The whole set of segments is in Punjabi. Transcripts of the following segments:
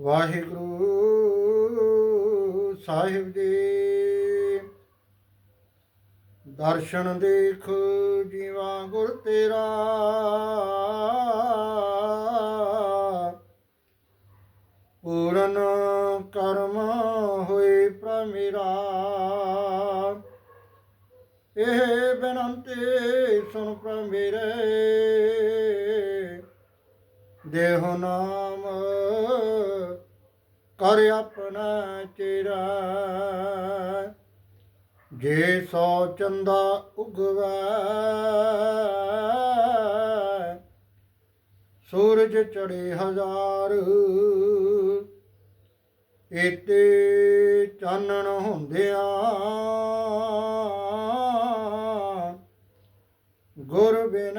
ਵਾਹਿਗੁਰੂ ਸਾਹਿਬ ਜੀ। ਦਰਸ਼ਨ ਦੇਖ ਜੀਵਾ ਗੁਰ ਤੇਰਾ। ਪੂਰਨ ਕਰਮ ਹੋਏ ਪ੍ਰਮੇਰਾ ਇਹ ਬੇਨੰਤੀ ਸੁਣ ਪ੍ਰਮੇਰੇ ਦੇਹੁ ਨਾਮ ਕਰ ਆਪਣਾ ਚਿਰਾ ਜੇ ਸੋ ਚੰਦਾ ਉਗਵੈ, ਸੂਰਜ ਚੜੇ ਹਜ਼ਾਰ। ਏਤੇ ਚਾਨਣ ਹੁੰਦਿਆਂ ਗੁਰ ਬਿਨ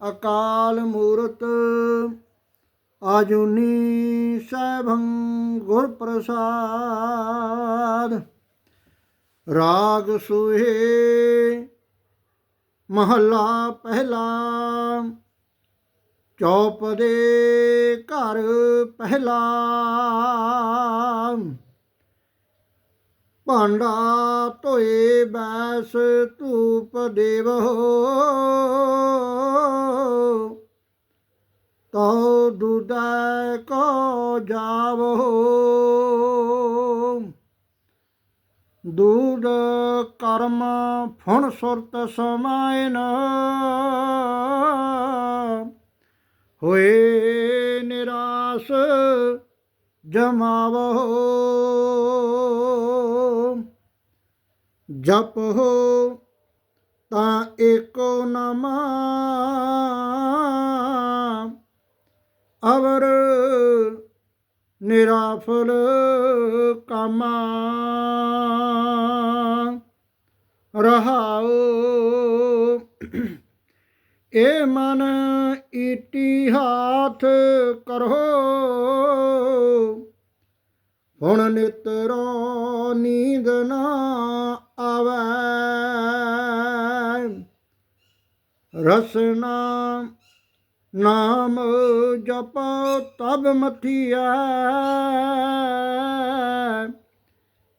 ਅਕਾਲ ਮੂਰਤ ਆਜੂਨੀ ਸੈਭੰ ਗੁਰ ਪ੍ਰਸਾਦ ਰਾਗ ਸੁਹੇ ਮਹੱਲਾ ਪਹਿਲਾ ਚੌਪ ਦੇ ਘਰ ਪਹਿਲਾ। ਭਾਂਡਾ ਧੋਏ ਬੈਸ ਧੂਪ ਦੇਵੋ ਤਉ ਦੁਦੈ ਕੋ ਜਾਵੋ ਦੂਦ ਕਰਮ ਫੁਣ ਸੁਰਤ ਸਮਾਇਨ। ਹੋਏ ਨਿਰਾਸ ਜਮਾਵੋ ਜਪ ਹੋ ਤਾਂ ਏਕੋ ਨਮਾ। ਅਵਰ ਨਿਰਾਫਲ ਕਾਮਾ। ਰਹਾਉ ਏ ਮਨ ਈਟੀ ਹਾਥ ਕਰੋ। ਹੁਣ ਨਿਤਰੋ ਨੀਂਦ ਨਾ ਆਵੈ ਰਸਨਾ ਨਾਮ ਜਪੋ ਤਬ ਮਥੀਆ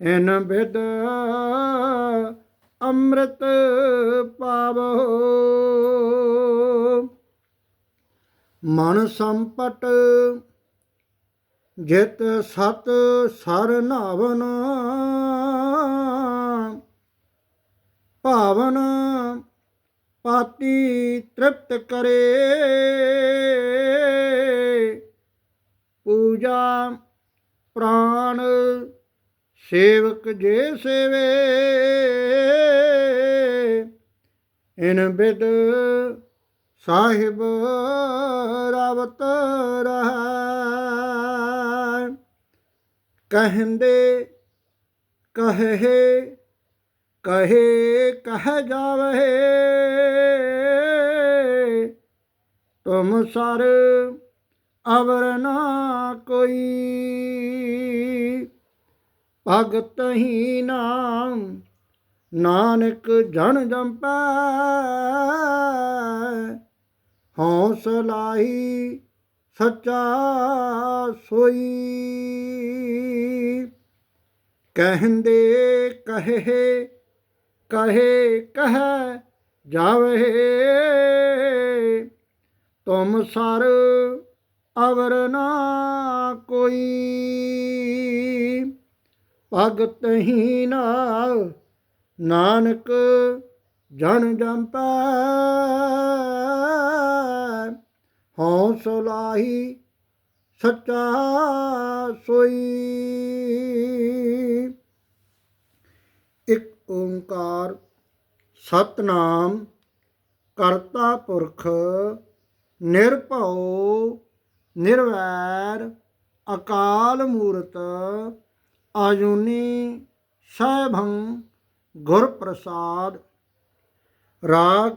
ਇਨ ਬਿਦ ਅੰਮ੍ਰਿਤ ਪਾਵੋ। ਮਨ ਸੰਪਟ ਜਿਤ ਸਤ ਸਰ ਭਾਵਨ ਪਾਤੀ ਤ੍ਰਿਪਤ ਕਰੇ। ਪੂਜਾ ਪ੍ਰਾਨ ਸੇਵਕ ਜੇ ਸੇਵੇ, ਇਨ ਬਿਦ ਸਾਹਿਬ ਰਵਤ ਰਹਾ। ਕਹਿੰਦੇ, ਕਹੇ ਕਹੇ, ਕਹਿ ਜਾਵੇ। ਤੁਮ ਸਰ ਅਵਰ ਨਾ ਕੋਈ। ਭਗਤ ਹੀ ਨਾਮ, ਨਾਨਕ ਜਣ ਜੰਪੈ। ਹੌਸਲਾਈ ਸੱਚਾ ਸੋਈ। ਕਹਿੰਦੇ, ਕਹੇ ਕਹੇ, ਕਹ ਜਾਵੇ ਤੁਮ ਸਰ ਅਵਰ ਨਾ ਕੋਈ। ਭਗਤ ਹੀ ਨਾ ਨਾਨਕ ਜਨ ਜੰਪੈ ਹੌਸਲਾਈ ਸੱਚਾ ਸੋਈ। ਓੰਕਾਰ ਸਤਨਾਮ ਕਰਤਾ ਪੁਰਖ ਨਿਰਭਉ ਨਿਰਵੈਰ ਅਕਾਲ ਮੂਰਤ ਆਜੂਨੀ ਸੈਭੰ ਗੁਰ ਪ੍ਰਸਾਦ ਰਾਗ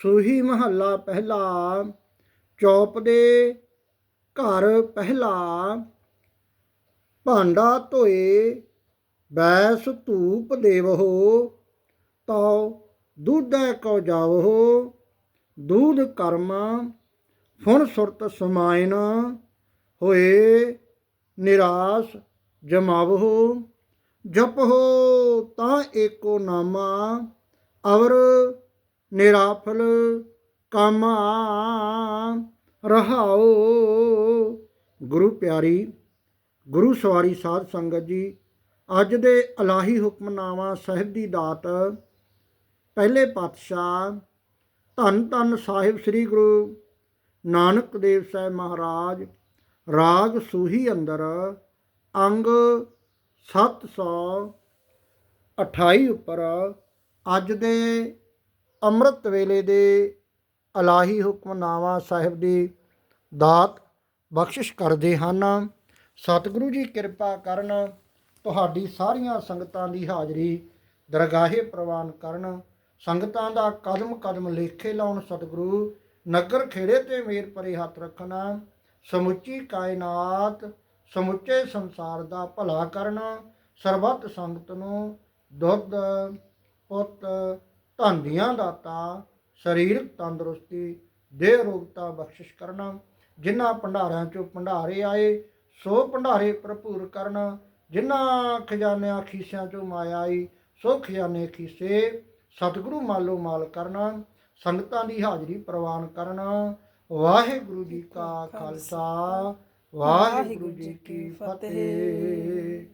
ਸੂਹੀ ਮਹੱਲਾ ਪਹਿਲਾ, ਚੌਪ ਦੇ ਘਰ ਪਹਿਲਾ, ਭਾਂਡਾ ਧੋਏ ਬੈਸ ਧੂਪ ਦੇਵਹੋ, ਤਉ ਦੁੱਧੈ ਕਉ ਜਾਵਹੋ, ਦੂਧ ਕਰਮ ਫੁਣ ਸੁਰਤ ਸਮਾਇਨ, ਹੋਏ ਨਿਰਾਸ ਜਮਾਵਹੋ, ਜਪਹੋ ਤਾਂ ਏਕੋ ਨਾਮਾ, ਅਵਰ ਨਿਰਾਫਲ ਕਾਮਾ ਰਹਾਓ ਗੁਰੂ ਪਿਆਰੀ, ਗੁਰੂ ਸਵਾਰੀ ਸਾਧ ਸੰਗਤ ਜੀ ਅੱਜ ਦੇ ਇਲਾਹੀ ਹੁਕਮਨਾਮਾ ਸਾਹਿਬ ਦੀ ਦਾਤ, ਪਹਿਲੇ ਪਾਤਸ਼ਾਹ ਧੰਨ ਧੰਨ ਸਾਹਿਬ ਸ੍ਰੀ ਗੁਰੂ ਨਾਨਕ ਦੇਵ ਸਾਹਿਬ ਮਹਾਰਾਜ, ਰਾਗ ਸੂਹੀ ਅੰਦਰ ਅੰਗ 728 ਉੱਪਰ ਅੱਜ ਦੇ ਅੰਮ੍ਰਿਤ ਵੇਲੇ ਦੇ ਅਲਾਹੀ ਹੁਕਮਨਾਮਾ ਸਾਹਿਬ ਦੀ ਦਾਤ ਬਖਸ਼ਿਸ਼ ਕਰਦੇ ਹਨ। ਸਤਿਗੁਰੂ ਜੀ ਕਿਰਪਾ ਕਰਨ ਤੁਹਾਡੀ ਸਾਰੀਆਂ ਸੰਗਤਾਂ ਦੀ ਹਾਜ਼ਰੀ ਦਰਗਾਹੇ ਪ੍ਰਵਾਨ ਕਰਨ, ਸੰਗਤਾਂ ਦਾ ਕਦਮ ਕਦਮ ਲੇਖੇ ਲਾਉਣ ਸਤਿਗੁਰੂ, ਨਗਰ ਖੇੜੇ ਤੇ ਮੇਰ ਪਰੇ ਹੱਥ ਰੱਖਣਾ, ਸਮੁੱਚੀ ਕਾਇਨਾਤ, ਸਮੁੱਚੇ ਸੰਸਾਰ ਦਾ ਭਲਾ ਕਰਨਾ, ਸਰਬੱਤ ਸੰਗਤ ਨੂੰ ਦੁੱਧ, ਪੁੱਤ, ਧਨ ਦੀਆਂ ਦਾਤਾ ਸਰੀਰਕ ਤੰਦਰੁਸਤੀ ਦੇਹ ਰੋਗਤਾ ਬਖਸ਼ਿਸ਼ ਕਰਨਾ, ਜਿਨ੍ਹਾਂ ਭੰਡਾਰਿਆਂ ਚੋਂ ਭੰਡਾਰੇ ਆਏ, ਸੋ ਭੰਡਾਰੇ ਭਰਪੂਰ ਕਰਨਾ ਜਿਨ੍ਹਾਂ ਖਜ਼ਾਨਿਆਂ ਖੀਸਿਆਂ ਚੋਂ ਮਾਇਆ ਆਈ, ਸੋ ਖਜ਼ਾਨੇ ਖੀਸੇ ਸਤਿਗੁਰੂ ਮਾਲੋ ਮਾਲ ਕਰਨਾ, ਸੰਗਤਾਂ ਦੀ ਹਾਜ਼ਰੀ ਪ੍ਰਵਾਨ ਕਰਨਾ। ਵਾਹਿਗੁਰੂ ਜੀ ਕਾ ਖਾਲਸਾ, ਵਾਹਿਗੁਰੂ ਜੀ ਕੀ ਫਤਿਹ।